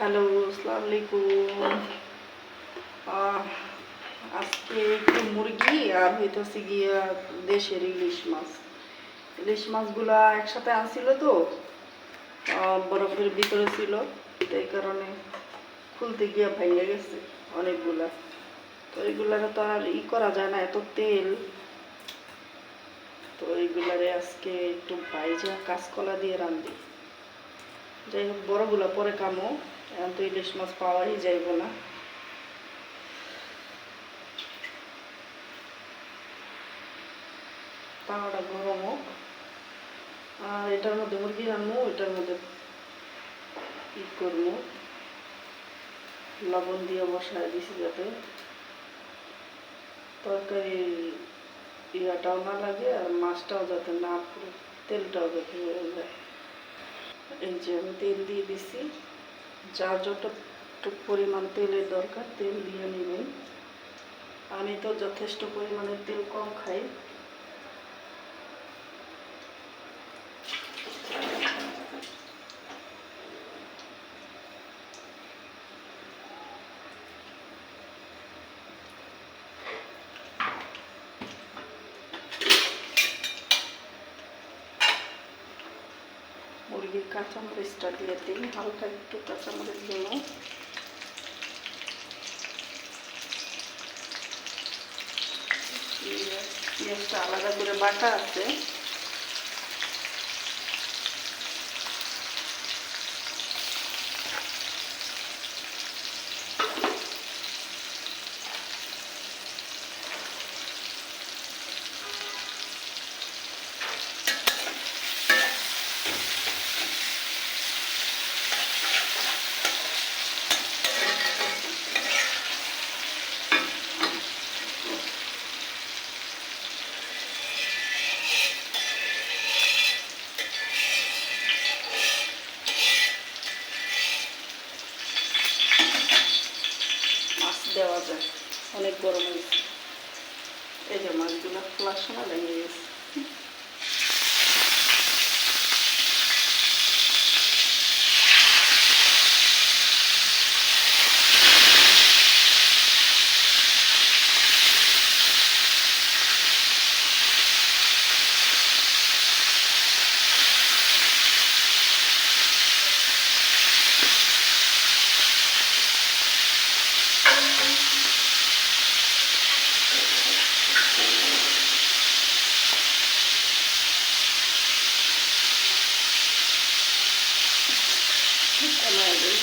Hello, আসসালামু আলাইকুম। আজকে একটু মুরগি আর হইতেছে গিয়া দেশের ইলিশ মাছ। ইলিশ মাছগুলা একসাথে আনছিল তো বরফের ভিতরে ছিল এই কারণে খুলতে গিয়া ভেঙে গেছে অনেকগুলা। তো এইগুলারে তো আর ই করা যায় না, এত তেল। তো এইগুলারে আজকে একটু ভাইজা কাঁচকলা দিয়ে রান্ধি। যাই হোক বড়গুলো পরে কামো এখন তো ইলিশ মাছ পাওয়াই যাইব না। তাওয়াটা গরম হোক। আর এটার মধ্যে মুরগি রান্নু এটার মধ্যে ই করব। লবণ দিয়ে বসায় দিছি যাতে তরকারি ইয়াটাও না লাগে আর মাছটাও যাতে না পুরো তেলটাও যাতে হয়ে যায়। এই যে আমি তেল দিয়ে দিছি। যার যতটুক পরিমাণ তেলের দরকার, তেল দিয়ে নেবেন। আমি তো যথেষ্ট পরিমাণে তেল কম খাই মুরগির কাঁচামরিচটা দিয়ে দিই হালকা একটু কাঁচামরিচ দিয়ে পেঁয়াজ- পেঁয়াজটা আলাদা করে বাটা আছে মাছ দেওয়া যায়। অনেক গরম হয়েছে। এই যে মাছগুলো খোলার সময় লেগে গেছে কমায় দিই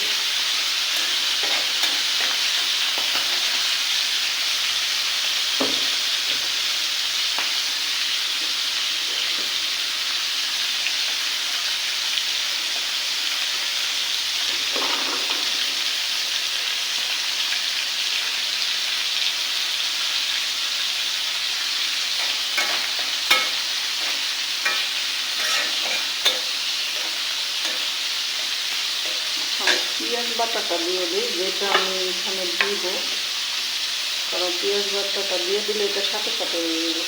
আর পেঁয়াজ বাটাটা দিয়ে দিই, যেটা আমি এখানে দিব। কারণ পেঁয়াজ বাটাটা দিয়ে দিলে এটা সাথে সাথে হয়ে যাবে।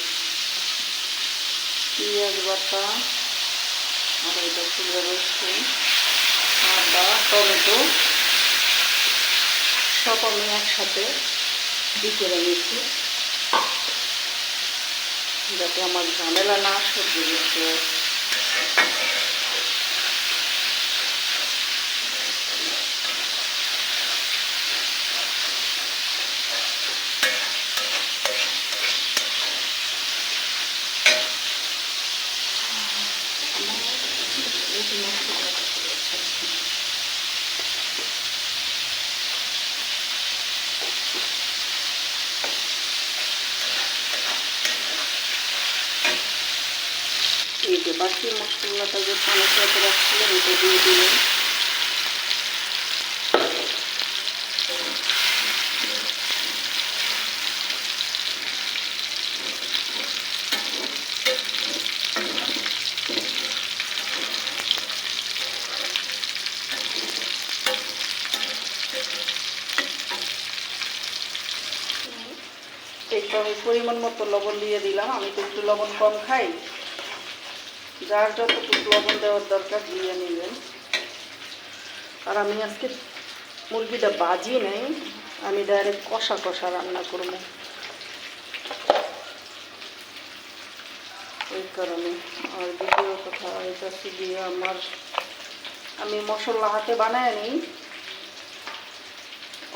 পেঁয়াজ বাটা, আর এটা ছিল রসুন আদা, টমেটো, সব আমি একসাথে করে নিচ্ছি। যাতে আমার ঝামেলা না সহ্য করতে হয় এই যে বাকি মশলাটা যে পানির সাথে রাখছিলাম এটা দিয়ে দিলাম পরিমাণ মতো লবণ দিয়ে দিলাম, আমি তো একটু লবণ কম খাই। যার যতটুকু লবণ দেওয়ার দরকার দিয়ে নেবেন। আর আমি আজকে মুরগিটা বাজি নেই, আমি ডাইরেক্ট কষা কষা রান্না করব। ওই কারণে আর দ্বিতীয় কথা, এটা গিয়ে আমার, আমি মশলা হাতে বানায় নিই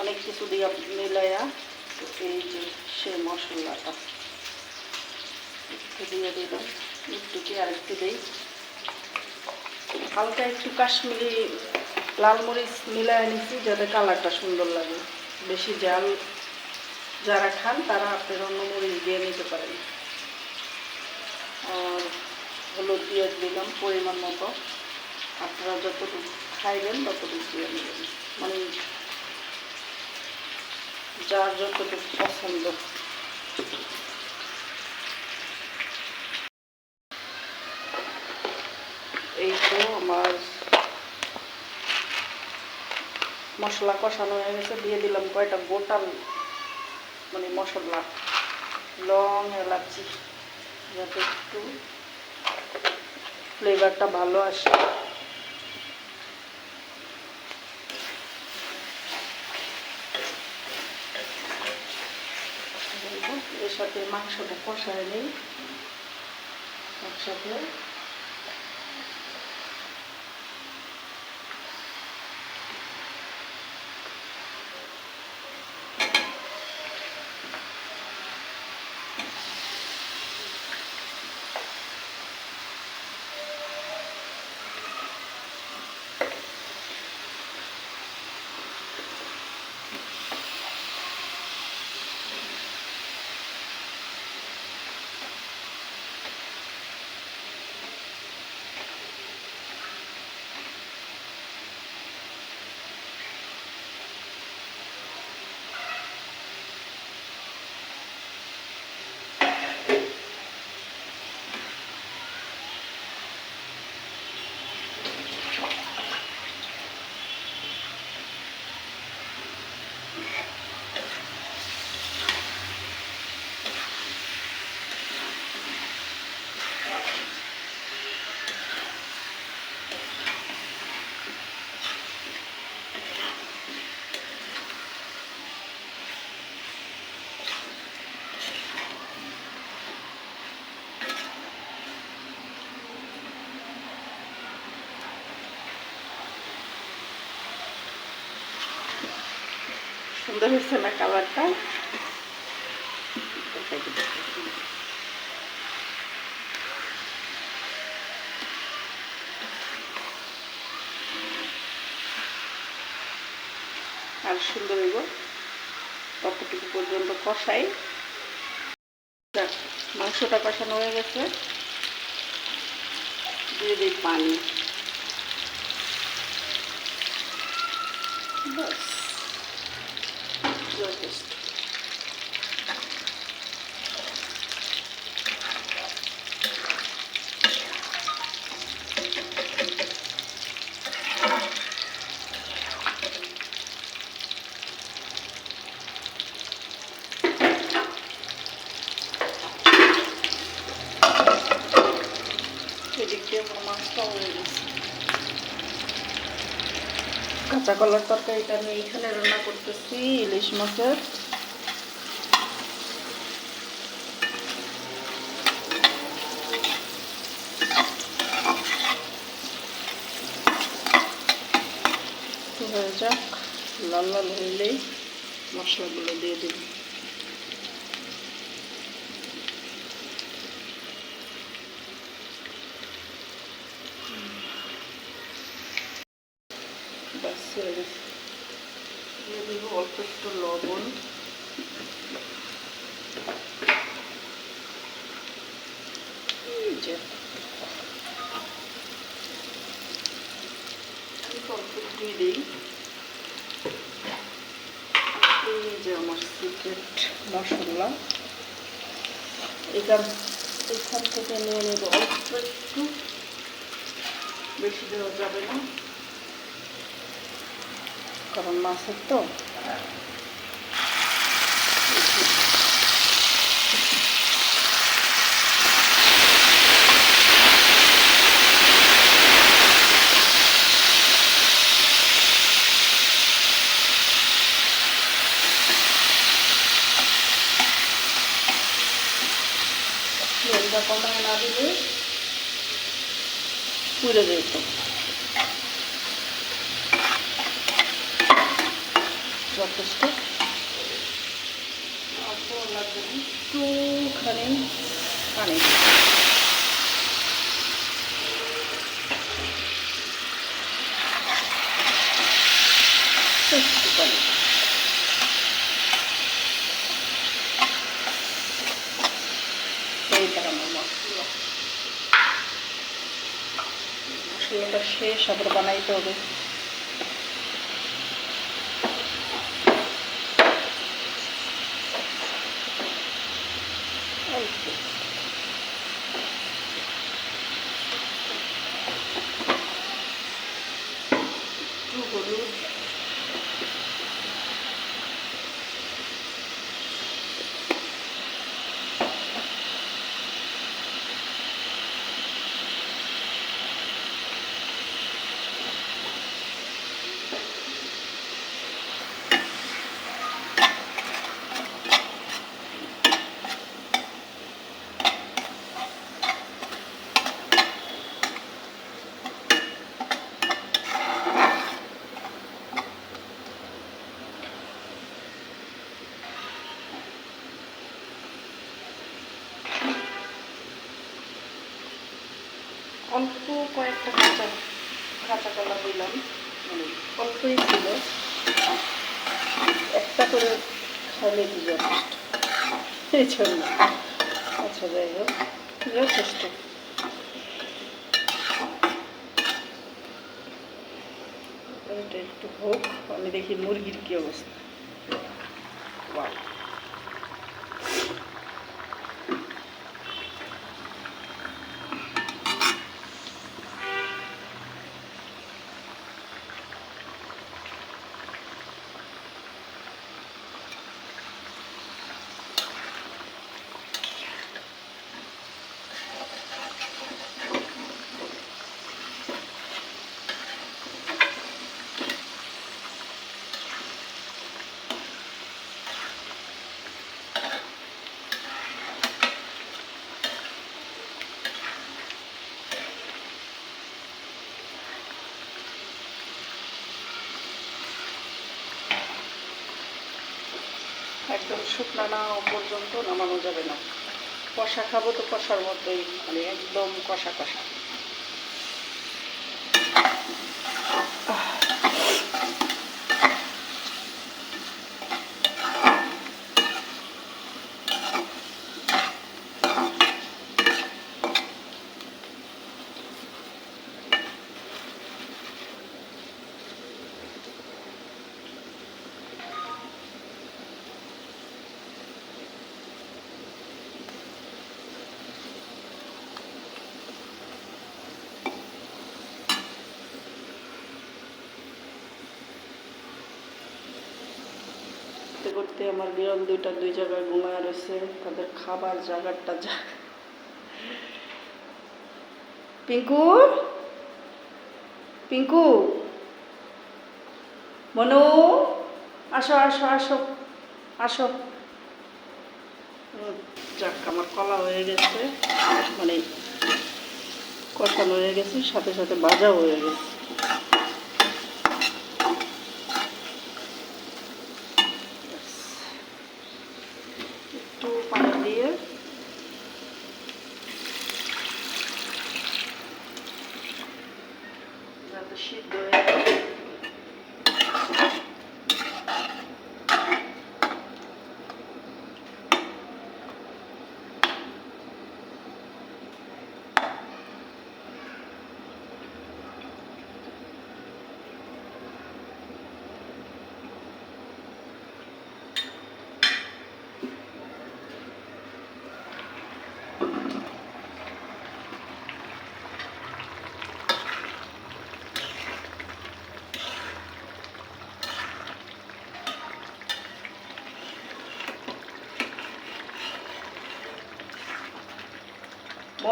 অনেক কিছু দিয়ে মিলাইয়া এই যে সে মশলাটা। দিয়ে দিলাম। একটু কি আর একটু দিই। হালকা একটু কাশ্মীরি লাল মরিচ মিলায় নিচ্ছি যাতে কালারটা সুন্দর লাগে। বেশি জাল যারা খান, তারা আপনার অন্য মরিচ দিয়ে নিতে পারেন। আর হলুদ দিয়ে দিলাম পরিমাণ মতো। আপনারা যতটুকু খাইবেন, ততটুকু দিয়ে নেবেন মানে যার যতটুকু পছন্দ এই তো আমার মশলা কষানো হয়ে গেছে, দিয়ে দিলাম কয়টা গোটা মানে মশলা। লং এলাচি, যাতে একটু ফ্লেভারটা ভালো আসে। এর সাথে মাংসটা কষায় নেই। একসাথে সুন্দর হয়েছে না কালারটা আর সুন্দর হইব ততটুকু পর্যন্ত কষাই মাংসটা কষানো হয়ে গেছে দিয়ে দিই পানি বাস যথেষ্ট এদিক দিয়ে আমার মাছটা হয়ে গেছে কাঁচা কলার তরকারিটা আমি এইখানে রান্না করতেছি, ইলিশ মাছের। হয়ে যাক, লাল লাল হইলেই মশলাগুলো দিয়ে দিন ব্যাস হয়ে গেছে দিয়ে দেবো অল্প একটু লবণ এই যে একটুই দিই এই যে আমার সিক্রেট মশলা এখান এখান থেকে নিয়ে নেব অল্প একটু বেশি দেওয়া যাবে না কারণ মাছের তো কমায় না দিলে পুড়ে যেত যথেষ্ট। একটুখানি পানি একটু পানি এই গরম মশলা মশলাটা শেষ আবার বানাইতে হবে। কাঁচা কলা দিলাম। মানে অল্পই ছিল? একটা করে খাইলে কি এই জন্য আচ্ছা যাই হোক। যথেষ্ট এটা একটু হোক, আমি দেখি মুরগির কি অবস্থা। একদম শুকনা না পর্যন্ত নামানো যাবে না। কষা খাব তো কষার মধ্যেই মানে একদম কষা কষা। করতে আমার বিড়াল দুইটা, দুই জায়গায় ঘুমায় রয়েছে। তাদের খাবার জায়গাটা যা। পিঙ্কু? পিঙ্কু? মনু? আসো আসো আসো আসো। যাক, আমার কলা হয়ে গেছে। মানে কষানো হয়ে গেছে, সাথে সাথে ভাজাও হয়ে গেছে।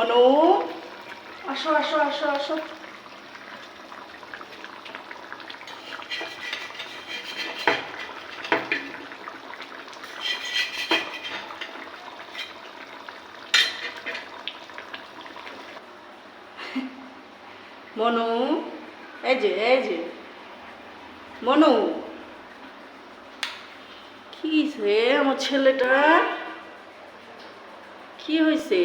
বলো। আসো আসো আসো আসো। মনু, এই যে এই যে। মনু। কি আমার ছেলেটা? কি হয়েছে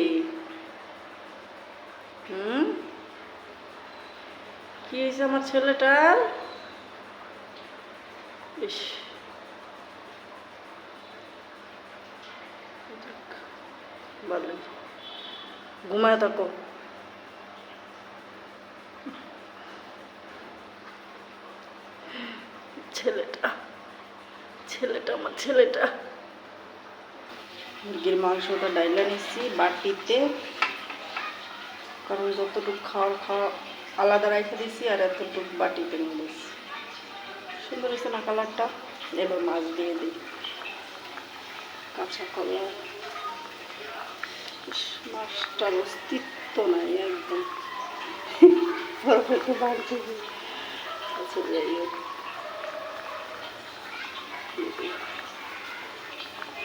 আমার ভালোই ঘুমায় থাকো। ছেলেটা ছেলেটা, আমার ছেলেটা। মুরগির মাংসটা ডাইলা নিচ্ছি বাটিতে। কারণ যতটুকু খাওয়ার খাওয়া আলাদা রেখে দিছি আর এতটুকু বাটিতে নিয়ে দিচ্ছি সুন্দর হয়েছে না কালারটা? এবার মাছ দিয়ে দিই। কাঁচা কলা মাছটার অস্তিত্ব নাই একদম। বরফেতে বাড়তে আচ্ছা যাই হোক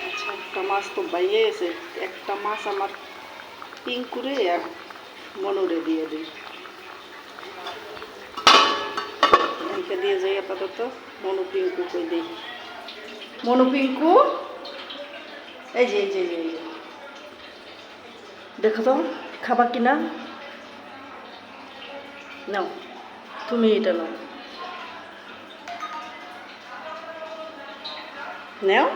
আচ্ছা একটা মাছ তো বাইয়ে গেছে। একটা মাছ আমার পিঙ্ক করে আর মনোরে দিয়ে দিই। একে দিয়ে যাই আপাতত। মনু পিঙ্কু কই দিই মনু পিঙ্কু এই যে এই যে এই যে, দেখো তো খাবার কিনা নাও তুমি এটা নাও। নাও।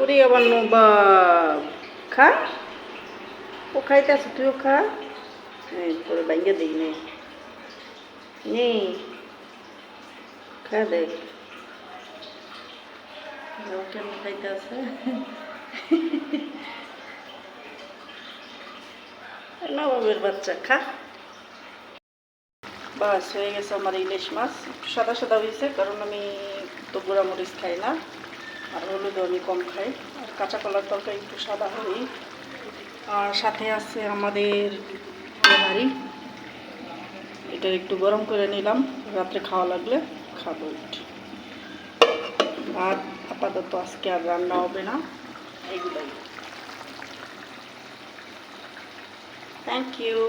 ওরে আবার নবাব। খা। ও খাইতে আছো, তুইও খা। তোর বাইঙ্গে দিই নে নে, খা দেখ কেমন খাইতে আছে। বাচ্চা, খা। বাস, হয়ে গেছে আমার ইলিশ মাছ। সাদা সাদা হয়েছে কারণ আমি তো গুঁড়া মরিচ খাই না। আর হলুদ আমি কম খাই। আর কাঁচা কলার তরকারি একটু সাদা হই আর সাথে আছে আমাদের হাঁড়ি এটা একটু গরম করে নিলাম, রাত্রে খাওয়া লাগলে খাব আর আপাতত আজকে আর রান্না হবে না, এগুলোই। Thank you